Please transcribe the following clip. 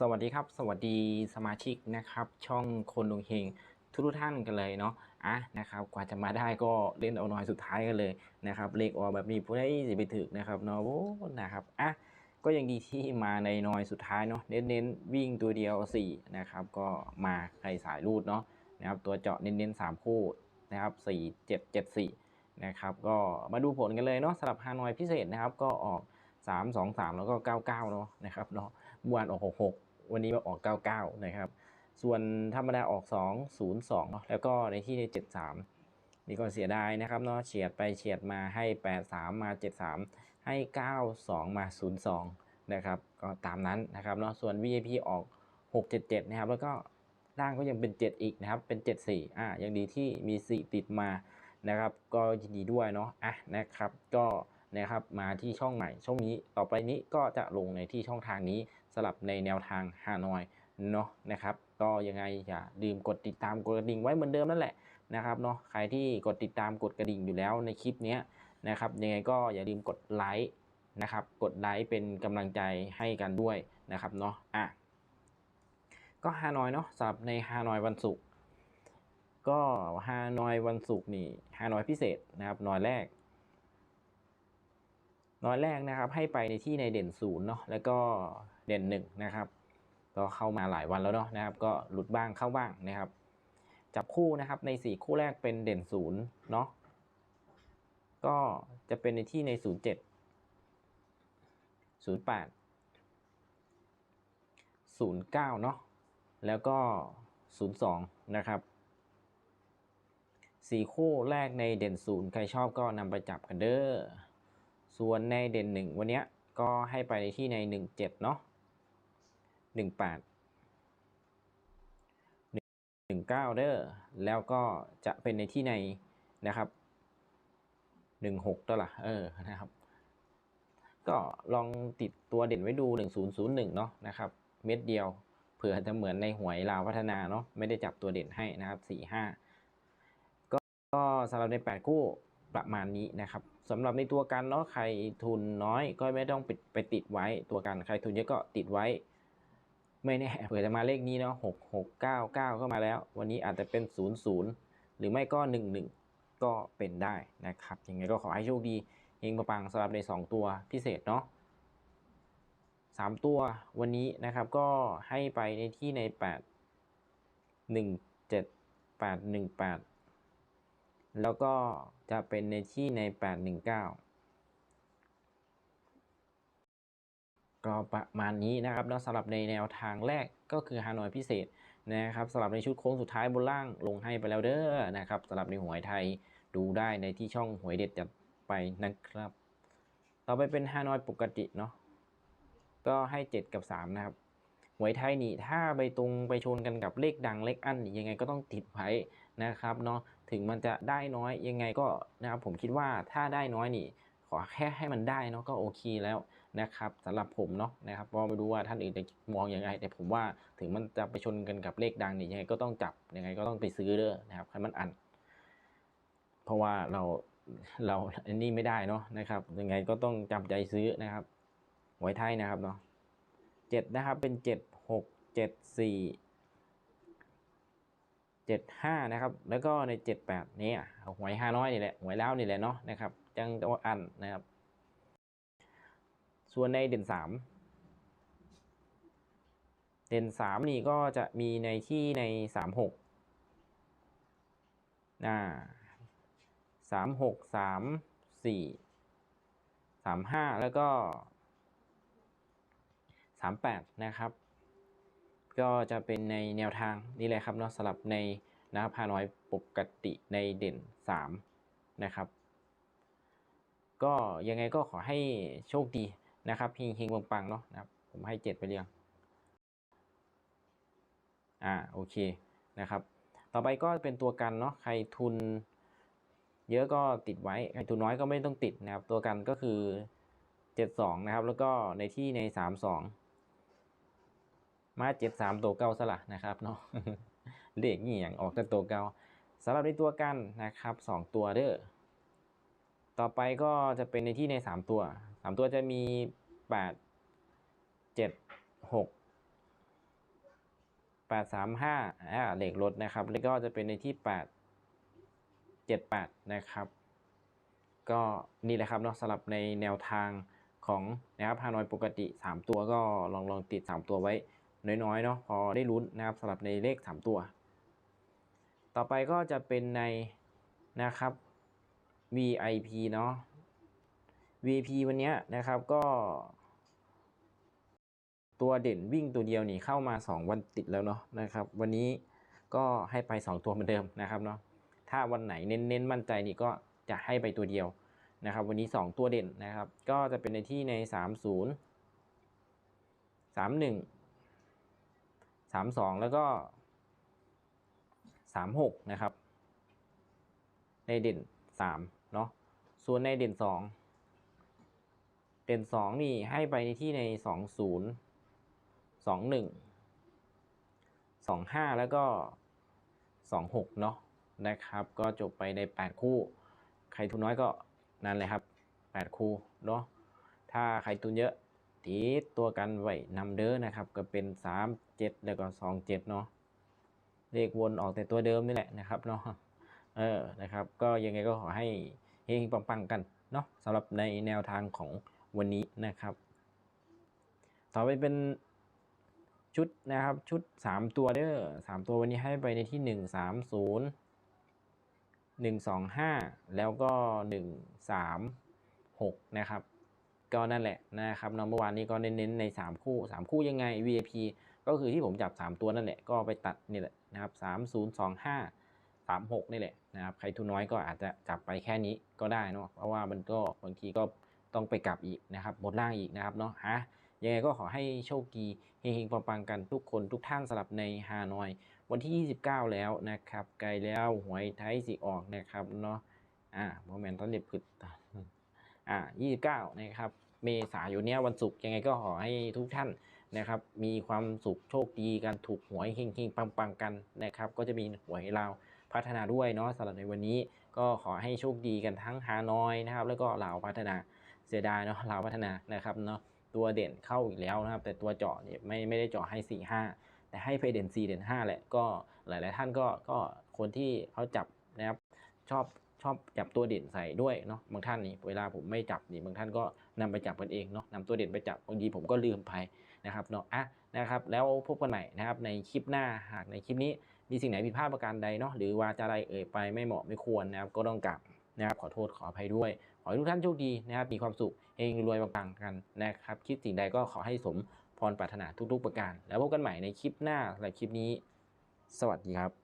สวัสดีครับ สวัสดีสมาชิกนะครับ ช่องคนดวงเฮงทุกทุกท่านกันเลยเนาะอะนะครับกว่าจะมาได้ก็เล่นเอาหน้อยสุดท้ายกันเลยนะครับเลขออกแบบนี้ผู้ใดสิไปถึกนะครับเนาะโอ้นะครับอะก็ยังดีที่มาในนอยสุดท้ายเนาะเน้นๆวิ่งตัวเดียว4นะครับก็มาใครสายรูดเนาะนะครับตัวเจาะเน้นๆ3คู่นะครับ4 7 7 4นะครับก็มาดูผลกันเลยเนาะสำหรับฮานอยพิเศษนะครับก็ออก 3 2 3 แล้วก็ 99เนาะนะครับเนาะ เมื่อวานออก 66 วันนี้มาออก 99 นะครับ ส่วนธรรมดาออก 2 0 2เนาะแล้วก็ในที่ใน 73 นี่ก็เสียดายนะครับเนาะเฉียดไปเฉียดมาให้ 83 มา 73 ให้ 92 มา 02 นะครับ ก็ตามนั้นนะครับเนาะส่วน VIP ออก 677 นะครับ แล้วก็ล่างก็ยังเป็น 7 อีกนะครับ เป็น 74 อ่ายังดีที่มี 4 ติดมานะครับ ก็ยินดีด้วยเนาะอะนะครับก็ นะครับมาที่ช่องใหม่ช่องนี้ต่อไปนี้ก็จะลงในที่ช่องทางนี้สลับในแนวทางฮานอยเนาะนะครับก็ยังไงอย่าลืมกดติดตามกดกระดิ่งไว้เหมือนเดิมนั่นแหละนะครับเนาะใครที่กดติดตามกดกระดิ่งอยู่แล้วในคลิปนี้นะครับยังไงก็อย่าลืมกดไลค์นะครับกดไลค์เป็นกำลังใจให้กันด้วยนะครับเนาะอะก็ฮานอยเนาะสำหรับในฮานอยวันศุกร์ก็ฮานอยวันศุกร์นี่ฮานอยพิเศษนะครับนอยแรก น้อยแรกนะครับ ให้ไปในที่ในเด่นศูนย์เนาะแล้วก็เด่นหนึ่งนะครับ ก็เข้ามาหลายวันแล้วเนาะนะครับ ก็หลุดบ้างเข้าบ้างนะครับ จับคู่นะครับในสี่คู่แรกเป็นเด่นศูนย์เนาะก็จะเป็นในที่ในศูนย์เจ็ดศูนย์แปดศูนย์เก้าเนาะแล้วก็ศูนย์สองนะครับสี่คู่แรกในเด่นศูนย์ใครชอบก็นำไปจับกันเด้อ ส่วนในเด่นหนึ่งวันนี้ก็ให้ไปในที่ในหนึ่งเจ็ดเนาะหนึ่งแปดหนึ่งเก้าเด้อ แล้วก็จะเป็นในที่ในนะครับหนึ่งหกตัวละเออนะครับ ก็ลองติดตัวเด่นไว้ดูหนึ่งศูนย์ศูนย์หนึ่งเนาะนะครับ เม็ดเดียวเผื่อจะเหมือนในหวยลาวพัฒนาเนาะไม่ได้จับตัวเด่นให้นะครับสี่ห้าก็ก็สำหรับในแปดคู่ ประมาณนี้นะครับสำหรับในตัวกันเนาะใครทุนน้อยก็ไม่ต้องไปไปติดไว้ตัวกันใครทุนเยอะก็ติดไว้ ไม่แน่เผื่อจะมาเลขนี้เนาะหกหกเก้าเก้าก็มาแล้ว วันนี้อาจจะเป็นศูนย์ศูนย์หรือไม่ก็หนึ่งหนึ่งก็เป็นได้นะครับยังไงก็ขอให้โชคดีเฮงปังสำหรับในสองตัวพิเศษเนาะสามตัววันนี้นะครับก็ให้ไปในที่ในแปดหนึ่งเจ็ดแปดหนึ่งแปด แล้วก็จะเป็นในที่ใน 819 ก็ประมาณนี้นะครับแล้วสำหรับในแนวทางแรกก็คือฮานอยพิเศษนะครับสำหรับในชุดโค้งสุดท้ายบนล่างลงให้ไปแล้วเด้อนะครับสำหรับในหวยไทยดูได้ในที่ช่องหวยเด็ดจัดไปนะครับ ต่อไปเป็นฮานอยปกติเนาะก็ให้ 7 กับ 3 นะครับหวยไทยนี่ถ้าไปตรงไปชนกันกับเลขดังเลขอั้นนี่ยังไงก็ต้องติดไว้นะครับเนาะ ถึงมันจะได้น้อยยังไงก็นะครับผมคิดว่าถ้าได้น้อยนี่ขอแค่ให้มันได้เนาะก็โอเคแล้วนะครับสำหรับผมเนาะนะครับเพราะไม่รู้ว่าท่านอื่นจะมองยังไง แต่ผมว่าถึงมันจะไปชนกันกับเลขดังนี่ยังไงก็ต้องจับยังไงก็ต้องไปซื้อเด้อนะครับให้มันอัน เพราะว่าเราเราอันนี้ไม่ได้เนาะนะครับยังไงก็ต้องจำใจซื้อนะครับหวยไทยนะครับเนาะเจ็ดนะครับเป็นเจ็ดหกเจ็ดสี่ เจ็ดห้านะครับ แล้วก็ในเจ็ดแปดนี่หวยห้าน้อยนี่แหละ หวยแล้วนี่แหละเนาะนะครับ จังตัวอันนะครับ ส่วนในเด่นสามเด่นสามนี่ก็จะมีในที่ในสามหกอ่าสามหกสามสี่สามห้าแล้วก็สามแปดนะครับ ก็จะเป็นในแนวทางนี่เลยครับเนาะสลับในนะครับพาน้อยปกติในเด่น 3 นะครับ ก็ยังไงก็ขอให้โชคดีนะครับเฮงเฮงปังๆเนาะนะครับ ผมให้ 7 ไปเรียงอ่าโอเคนะครับ ต่อไปก็เป็นตัวกันเนาะใครทุน เยอะก็ติดไว้ใครทุนน้อยก็ไม่ต้องติดนะครับ ตัวกันก็คือ 72 นะครับ แล้วก็ในที่ใน 32 มา73ตัวเก่าสละนะครับเนาะเลขนี่อย่างออกแต่ตัวเก่าสำหรับในตัวกันนะครับสองตัวเด้อต่อไปก็จะเป็นในที่ในสามตัวสามตัวจะมีแปดเจ็ดหกแปดสามห้าอ่าเลขรถนะครับ แล้วก็จะเป็นในที่แปดเจ็ดแปดนะครับก็นี่แหละครับเนาะสำหรับในแนวทางของนะครับฮานอยปกติ 3 ตัวก็ลองลองติด 3 ตัวไว้ น้อยๆเนาะพอได้ลุ้นนะครับสำหรับในเลข 3 ตัว ต่อไปก็จะเป็นในนะครับ VIP เนาะ VIP วันนี้นะครับก็ ตัวเด่นวิ่งตัวเดียวนี่เข้ามา 2 วันติดแล้วเนาะนะครับ วันนี้ก็ให้ไป 2 ตัวเหมือนเดิมนะครับเนาะถ้าวันไหนเน้นๆมั่นใจนี่ก็จะให้ไปตัวเดียวนะครับ วันนี้ 2 ตัวเด่นนะครับ ก็จะเป็นในที่ใน 30 31 32แล้วก็36นะครับ ในเด่น3เนาะส่วนในเด่น2เด่น2นี่ให้ไปในที่ใน20 21 25แล้วก็26เนาะนะครับ ก็จบไปใน8คู่ ใครทุนน้อยก็นั่นเลยครับ8คู่เนาะถ้าใครทุนเยอะ ตีตัวกันไว้นำเด้อนะครับ ก็เป็น 3 7 แล้วก็ 2 7 เนาะเลขวนออกแต่ตัวเดิมนี่แหละนะครับเนาะเออนะครับ ก็ยังไงก็ขอให้เฮงปังๆกันเนาะสำหรับในแนวทางของวันนี้นะครับ ต่อไปเป็นชุดนะครับชุด 3 ตัวเด้อ3ตัววันนี้ให้ไปในที่ 1 3 0 1 2 5 แล้วก็ 1 3 6 นะครับ ก็นั่นแหละนะครับเนาะเมื่อวานนี้ก็เน้นๆใน 3 คู่ 3 คู่ยังไง VIP ก็คือที่ผมจับ 3 ตัวนั่นแหละก็ไปตัดนี่แหละนะครับ3 0 2 5 3 6นี่แหละนะครับใครทุนน้อยก็อาจจะจับไปแค่นี้ก็ได้เนาะเพราะว่ามันก็บางทีก็ต้องไปกลับอีกนะครับบนล่างอีกนะครับเนาะฮะยังไงก็ขอให้โชคดีเฮงๆปังๆกันทุกคนทุกท่านสำหรับในฮานอย วันที่ 29 แล้วนะครับไกลแล้วหวยไทยสิออกนะครับเนาะอ่าโมเมนต์ตอนเด็ดผึดอ่า29 นะครับ เมษายนเนี้ยวันศุกร์ยังไงก็ขอให้ทุกท่านนะครับ มีความสุขโชคดีกันถูกหวยเฮงๆปังๆกันนะครับ ก็จะมีหวยเราพัฒนาด้วยเนาะสำหรับในวันนี้ก็ขอให้โชคดีกันทั้งฮานอยนะครับ แล้วก็ลาวพัฒนาเสียดายเนาะลาวพัฒนานะครับเนาะตัวเด่นเข้าอีกแล้วนะครับ แต่ตัวเจาะเนี่ยไม่ไม่ได้เจาะให้4 5แต่ให้ไปเด่น 4 เด่น 5 แหละก็หลาย ๆ ท่านก็ก็คนที่เขาจับนะครับชอบ ชอบจับตัวเด่นใส่ด้วยเนาะบางท่านนี่เวลาผมไม่จับนี่บางท่านก็นำไปจับกันเองเนาะนำตัวเด่นไปจับบางทีผมก็ลืมไปนะครับเนาะอะนะครับแล้วพบกันใหม่นะครับในคลิปหน้าหากในคลิปนี้มีสิ่งไหนผิดพลาดประการใดเนาะหรือว่าจะอะไรเอ่ยไปไม่เหมาะไม่ควรนะครับก็ต้องกลับนะครับขอโทษขออภัยด้วย ขอให้ทุกท่านโชคดีนะครับมีความสุขเฮงรวยปังๆกันนะครับคิดสิ่งใดก็ขอให้สมพรปรารถนาทุกๆประการ แล้วพบกันใหม่ในคลิปหน้าและคลิปนี้ สวัสดีครับ